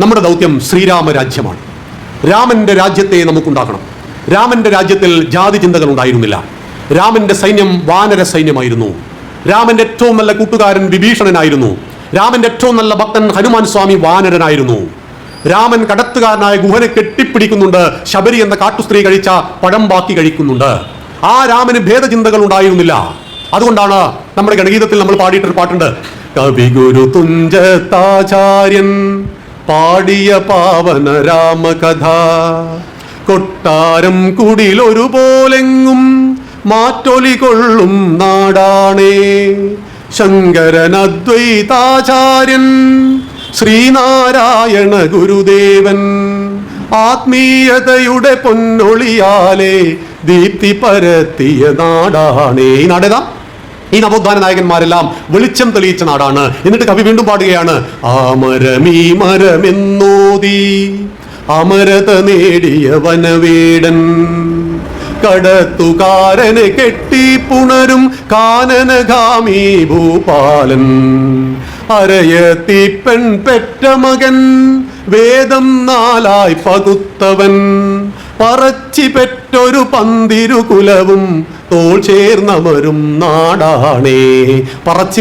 നമ്മുടെ ദൗത്യം ശ്രീരാമരാജ്യമാണ്. രാമന്റെ രാജ്യത്തെ നമുക്കുണ്ടാക്കണം. രാമന്റെ രാജ്യത്തിൽ ജാതി ചിന്തകൾ ഉണ്ടായിരുന്നില്ല. രാമന്റെ സൈന്യം വാനര സൈന്യമായിരുന്നു. രാമന്റെ ഏറ്റവും നല്ല കൂട്ടുകാരൻ വിഭീഷണനായിരുന്നു. രാമന്റെ ഏറ്റവും നല്ല ഭക്തൻ ഹനുമാൻ സ്വാമി വാനരനായിരുന്നു. രാമൻ കടത്തുകാരനായ ഗുഹനെ കെട്ടിപ്പിടിക്കുന്നുണ്ട്. ശബരി എന്ന കാട്ടുസ്ത്രീ കഴിച്ച പഴം ബാക്കി കഴിക്കുന്നുണ്ട്. ആ രാമന് ഭേദചിന്തകൾ ഉണ്ടായിരുന്നില്ല. അതുകൊണ്ടാണ് നമ്മുടെ ഗണഗീതത്തിൽ നമ്മൾ പാടിയിട്ടൊരു പാട്ടുണ്ട്. കവിഗുരു തുഞ്ചത്താചാര്യൻ പാടിയ പാവന രാമകഥ. കൊട്ടാരം കുടിലൊരുപോലെങ്ങും മാറ്റൊലി കൊള്ളും നാടാണേ. ശങ്കരൻ അദ്വൈതാചാര്യൻ ശ്രീനാരായണ ഗുരുദേവൻ ആത്മീയതയുടെ പൊന്നൊളിയാലെ ദീപ്തി പരത്തിയ നാടാണേ. നാടേതാ ഈ നവോത്ഥാന നായകന്മാരെല്ലാം വെളിച്ചം തെളിയിച്ച നാടാണ്. എന്നിട്ട് കവി വീണ്ടും പാടുകയാണ് ആമരമീ മരമെന്നോതി അമരത നേടിയ വനവേടൻ. കടത്തുകാരനെ കെട്ടി പുണരും കാനനഗാമി ഭൂപാലൻ. അരയത്തി പെറ്റ മകൻ വേദം നാലായി പകുത്തവൻ. പറച്ചി പെറ്റൊരു പന്തിരു കുലവും തോൾ ചേർന്നവരും നാടാണേ. പറച്ചി